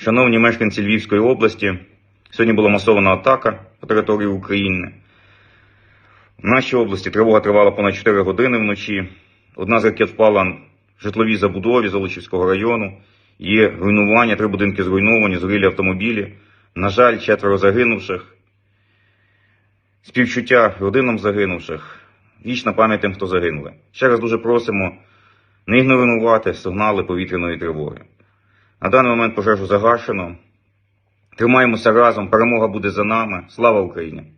Шановні мешканці Львівської області, сьогодні була масована атака по території України. В нашій області тривога тривала понад 4 години вночі. Одна з ракет впала в житловій забудові Золочівського району. Є руйнування, три будинки зруйновані, згорілі автомобілі. На жаль, четверо загинувших. Співчуття родинам загинувших. Вічна пам'ять тим, хто загинули. Ще раз дуже просимо не ігнорувати сигнали повітряної тривоги. На даний момент пожежу загашено. Тримаємося разом, перемога буде за нами. Слава Україні!